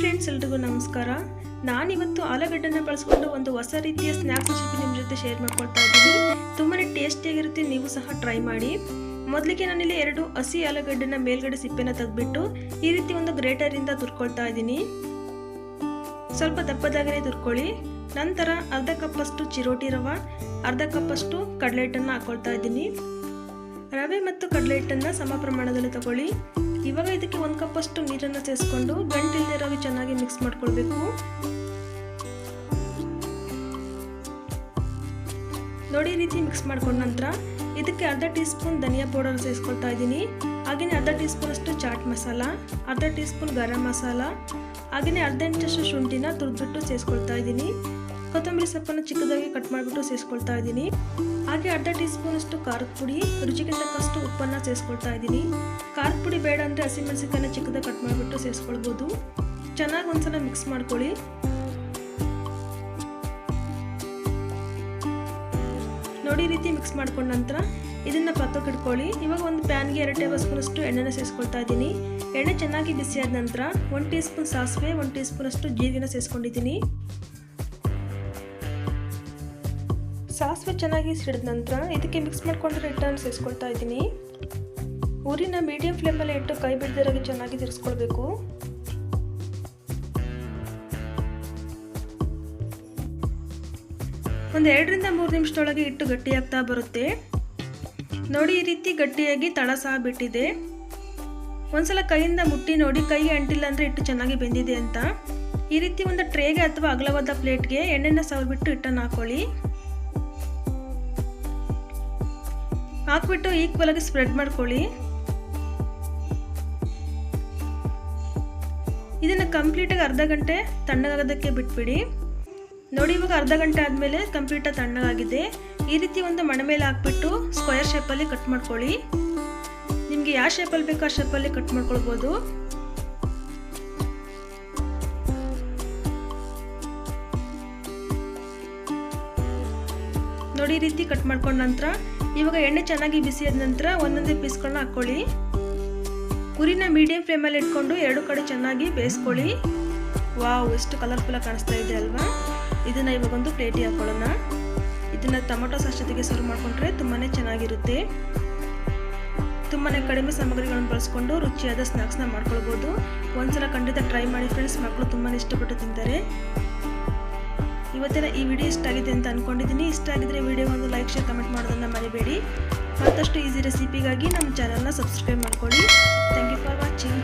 Friends ಎಲ್ರಿಗೂ ನಮಸ್ಕಾರ. ನಾನಿವತ್ತು ಆಲೂಗಡ್ಡೆನ ಬಳಸ್ಕೊಂಡು ಒಂದು ಹೊಸ ರೀತಿಯ ಸ್ನ್ಯಾಕ್ಸ್ ರೆಸಿಪಿ ನಿಮ್ಮ ಜೊತೆ ಶೇರ್ ಮಾಡ್ಕೊಳ್ತಾ ಇದ್ದೀನಿ. ತುಂಬಾ ಟೇಸ್ಟಿಯಾಗಿರುತ್ತೆ ನೀವು ಸಹ ಟ್ರೈ ಮಾಡಿ. ಮೊದಲಿಗೆ ನಾನಿಲ್ಲಿ ಎರಡು ಹಸಿ ಆಲೂಗಡ್ಡೆನ ಮೇಲ್ಗಡೆ ಸಿಪ್ಪೆನ ತೆಗೆದ್ಬಿಟ್ಟು ಈ ರೀತಿ ಒಂದು ಗ್ರೇಟರಿಂದ ತುರ್ಕೊಳ್ತಾ ಇದ್ದೀನಿ. ಸ್ವಲ್ಪ ದಪ್ಪದಾಗೇ ತುರ್ಕೊಳ್ಳಿ. ನಂತರ ಅರ್ಧ ಕಪ್ಪಷ್ಟು ಚಿರೋಟಿ ರವೆ, ಅರ್ಧ ಕಪ್ಪಷ್ಟು ಕಡಲೆ ಹಿಟ್ಟನ್ನು ಹಾಕ್ಕೊಳ್ತಾ ಇದ್ದೀನಿ. ರವೆ ಮತ್ತು ಕಡಲೆ ಹಿಟ್ಟನ್ನು ಸಮ ಪ್ರಮಾಣದಲ್ಲಿ ತಗೊಳ್ಳಿ. ಇವಾಗ ಇದಕ್ಕೆ ಒಂದು ಕಪ್ಪಷ್ಟು ನೀರನ್ನು ಸೇರಿಸ್ಕೊಂಡು ಗಂಟಿಲ್ದಿರೋಗಿ ಚೆನ್ನಾಗಿ ಮಿಕ್ಸ್ ಮಾಡ್ಕೊಳ್ಬೇಕು. ನೋಡಿ ರೀತಿ ಮಿಕ್ಸ್ ಮಾಡ್ಕೊಂಡ ನಂತರ ಇದಕ್ಕೆ ಅರ್ಧ ಟೀ ಸ್ಪೂನ್ ಧನಿಯಾ ಪೌಡರ್ ಸೇರಿಸ್ಕೊಳ್ತಾ ಇದ್ದೀನಿ. ಹಾಗೆಯೇ ಅರ್ಧ ಟೀ ಸ್ಪೂನ್ ಅಷ್ಟು ಚಾಟ್ ಮಸಾಲ ಅರ್ಧ ಟೀ ಸ್ಪೂನ್ ಗರಂ ಮಸಾಲ ಹಾಗೆಯೇ ಅರ್ಧ ಇಂಚಷ್ಟು ಶುಂಠಿನ ತುರಿದ್ಬಿಟ್ಟು ಸೇರಿಸ್ಕೊಳ್ತಾ ಇದ್ದೀನಿ. ಕೊತ್ತಂಬರಿ ಸೊಪ್ಪನ್ನು ಚಿಕ್ಕದಾಗಿ ಕಟ್ ಮಾಡಿಬಿಟ್ಟು ಸೇರಿಸ್ಕೊಳ್ತಾ ಇದ್ದೀನಿ. ಹಾಗೆ ಅರ್ಧ ಟೀ ಸ್ಪೂನಷ್ಟು ಖಾರದ ಪುಡಿ, ರುಚಿಗೆ ತಕ್ಕಷ್ಟು ಉಪ್ಪನ್ನು ಸೇರಿಸ್ಕೊಳ್ತಾ ಇದ್ದೀನಿ. ಖಾರದ ಪುಡಿ ಬೇಡ ಅಂದರೆ ಹಸಿಮೆಣಸಿಕಾಯನ್ನ ಚಿಕ್ಕದಾಗಿ ಕಟ್ ಮಾಡಿಬಿಟ್ಟು ಸೇರಿಸ್ಕೊಳ್ಬೋದು ಚೆನ್ನಾಗಿ ಒಂದ್ಸಲ ಮಿಕ್ಸ್ ಮಾಡ್ಕೊಳ್ಳಿ. ನೋಡಿ ರೀತಿ ಮಿಕ್ಸ್ ಮಾಡ್ಕೊಂಡ ನಂತರ ಇದನ್ನ ಪಕ್ಕಕ್ಕೆ ಇಟ್ಕೊಳ್ಳಿ. ಇವಾಗ ಒಂದು ಪ್ಯಾನ್ಗೆ ಎರಡು ಟೇಬಲ್ ಸ್ಪೂನ್ ಅಷ್ಟು ಎಣ್ಣೆನ ಸೇರಿಸ್ಕೊಳ್ತಾ ಇದ್ದೀನಿ. ಎಣ್ಣೆ ಚೆನ್ನಾಗಿ ಬಿಸಿಯಾದ ನಂತರ ಒಂದು ಟೀ ಸ್ಪೂನ್ ಸಾಸಿವೆ, ಒಂದು ಟೀ ಸ್ಪೂನ್ ಅಷ್ಟು ಜೀರಿಗೆನ ಸೇರಿಸ್ಕೊಂಡಿದ್ದೀನಿ ಸಾಸಿವೆ ಚೆನ್ನಾಗಿ ಸಿಡಿದ ನಂತರ ಇದಕ್ಕೆ ಮಿಕ್ಸ್ ಮಾಡ್ಕೊಂಡು ರಿಟರ್ನ್ ಸೇರಿಸ್ಕೊಳ್ತಾ ಇದ್ದೀನಿ. ಊರಿನ ಮೀಡಿಯಂ ಫ್ಲೇಮಲ್ಲಿ ಇಟ್ಟು ಕೈ ಬಿಡದಿರಾಗಿ ಚೆನ್ನಾಗಿ ತಿರ್ಸ್ಕೊಳ್ಬೇಕು. ಒಂದು ಎರಡರಿಂದ ಮೂರು ನಿಮಿಷದೊಳಗೆ ಇಟ್ಟು ಗಟ್ಟಿಯಾಗ್ತಾ ಬರುತ್ತೆ. ನೋಡಿ ಈ ರೀತಿ ಗಟ್ಟಿಯಾಗಿ ತಳ ಸಹ ಬಿಟ್ಟಿದೆ. ಒಂದ್ಸಲ ಕೈಯಿಂದ ಮುಟ್ಟಿ ನೋಡಿ ಕೈಗೆ ಅಂಟಿಲ್ಲ ಅಂದರೆ ಹಿಟ್ಟು ಚೆನ್ನಾಗಿ ಬೆಂದಿದೆ ಅಂತ. ಈ ರೀತಿ ಒಂದು ಟ್ರೇಗೆ ಅಥವಾ ಅಗಲವಾದ ಪ್ಲೇಟ್ಗೆ ಎಣ್ಣೆನ ಸವರ್ಬಿಟ್ಟು ಹಿಟ್ಟನ್ನು ಹಾಕೊಳ್ಳಿ. ಹಾಕ್ಬಿಟ್ಟು ಈಕ್ವಲ್ ಆಗಿ ಸ್ಪ್ರೆಡ್ ಮಾಡ್ಕೊಳ್ಳಿ. ಇದನ್ನು ಕಂಪ್ಲೀಟಾಗಿ ಅರ್ಧ ಗಂಟೆ ತಣ್ಣಗಾಗೋದಕ್ಕೆ ಬಿಟ್ಬಿಡಿ. ನೋಡಿ, ಇವಾಗ ಅರ್ಧ ಗಂಟೆ ಆದಮೇಲೆ ಕಂಪ್ಲೀಟಾಗಿ ತಣ್ಣಗಾಗಿದೆ. ಈ ರೀತಿ ಒಂದು ಮಣೆ ಮೇಲೆ ಹಾಕ್ಬಿಟ್ಟು ಸ್ಕ್ವೇರ್ ಶೇಪಲ್ಲಿ ಕಟ್ ಮಾಡ್ಕೊಳ್ಳಿ. ನಿಮಗೆ ಯಾವ ಶೇಪಲ್ಲಿ ಬೇಕೋ ಆ ಶೇಪಲ್ಲಿ ಕಟ್ ಮಾಡ್ಕೊಳ್ಬೋದು. ನೋಡಿ ರೀತಿ ಕಟ್ ಮಾಡ್ಕೊಂಡ ನಂತರ ಇವಾಗ ಎಣ್ಣೆ ಚೆನ್ನಾಗಿ ಬಿಸಿಯಾದ ನಂತರ ಒಂದೊಂದೇ ಪೀಸ್ಗಳನ್ನ ಹಾಕ್ಕೊಳ್ಳಿ. ಕುರಿನ ಮೀಡಿಯಂ ಫ್ಲೇಮಲ್ಲಿ ಇಟ್ಕೊಂಡು ಎರಡು ಕಡೆ ಚೆನ್ನಾಗಿ ಬೇಯಿಸ್ಕೊಳ್ಳಿ. ವಾವ್, ಎಷ್ಟು ಕಲರ್ಫುಲ್ಲಾಗಿ ಕಾಣಿಸ್ತಾ ಇದೆ ಅಲ್ವಾ? ಇದನ್ನು ಇವಾಗ ಒಂದು ಪ್ಲೇಟಿಗೆ ಹಾಕೊಳ್ಳೋಣ. ಇದನ್ನು ಟೊಮೊಟೊ ಸಾಸ್ ಜೊತೆಗೆ ಸರ್ವ್ ಮಾಡಿಕೊಂಡ್ರೆ ತುಂಬಾ ಚೆನ್ನಾಗಿರುತ್ತೆ. ತುಂಬಾ ಕಡಿಮೆ ಸಾಮಗ್ರಿಗಳನ್ನು ಬಳಸ್ಕೊಂಡು ರುಚಿಯಾದ ಸ್ನ್ಯಾಕ್ಸ್ನ ಮಾಡ್ಕೊಳ್ಬೋದು. ಒಂದ್ಸಲ ಖಂಡಿತ ಟ್ರೈ ಮಾಡಿ ಫ್ರೆಂಡ್ಸ್ ಮಕ್ಕಳು ತುಂಬಾ ಇಷ್ಟಪಟ್ಟು ತಿಂತಾರೆ. ಇವತ್ತಿನ ಈ ವಿಡಿಯೋ ಇಷ್ಟ ಆಗಿದೆ ಅಂತ ಅಂದ್ಕೊಂಡಿದ್ದೀನಿ ಇಷ್ಟ ಆಗಿದ್ರೆ ವಿಡಿಯೋ ಒಂದು ಲೈಕ್, ಶೇರ್, ಕಮೆಂಟ್ ಮಾಡೋದನ್ನು ಮರಿಬೇಡಿ. ಮತ್ತಷ್ಟು ಈಸಿ ರೆಸಿಪಿಗಾಗಿ ನಮ್ಮ ಚಾನಲ್ನ ಸಬ್ಸ್ಕ್ರೈಬ್ ಮಾಡ್ಕೊಳ್ಳಿ. Thank you for watching